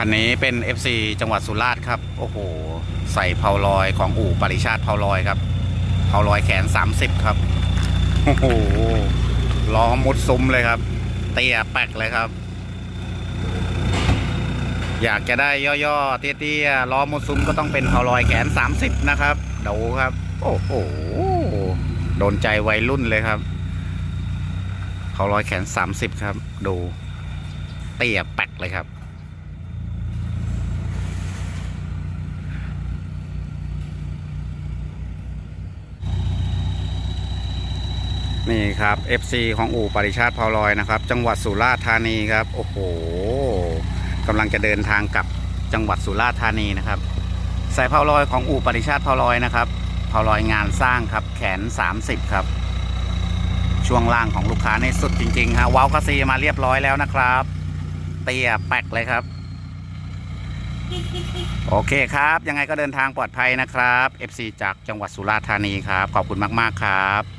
คันนี้เป็น FC จังหวัดสุราษฎร์ครับ โอ้โห ใส่เพาลอยของอู่ปริชาติเพาลอยครับเพาลอยแขน 30 ครับ โอ้โห ล้อมุดซุ้มเลยครับ เตี้ยแปกเลยครับ อยากจะได้ย่อๆ เตี้ยๆ ล้อมุดซุ้มก็ต้องเป็นเพาลอยแขน 30 นะครับดูครับ โอ้โห โดนใจวัยรุ่นเลยครับเพาลอยแขน 30 ครับ ดู เตี้ยแปกเลยครับ นี่ครับ FC ของอู่ปริชาติพาลอยนะครับ จังหวัดสุราษฎร์ธานีครับ โอ้โหกำลังจะเดินทางกลับจังหวัดสุราษฎร์ธานีนะครับสายพาลอยของอู่ปริชาติพาลอยนะครับพาลอยงานสร้างครับ แขน 30 ครับ ช่วงล่างของลูกค้าในสุดจริงๆฮะว้าวคาซีมาเรียบร้อยแล้วนะครับ เตียแปกเลยครับ โอเคครับ ยังไงก็เดินทางปลอดภัยนะครับ FC จากจังหวัดสุราษฎร์ธานีครับ ขอบคุณมากๆครับ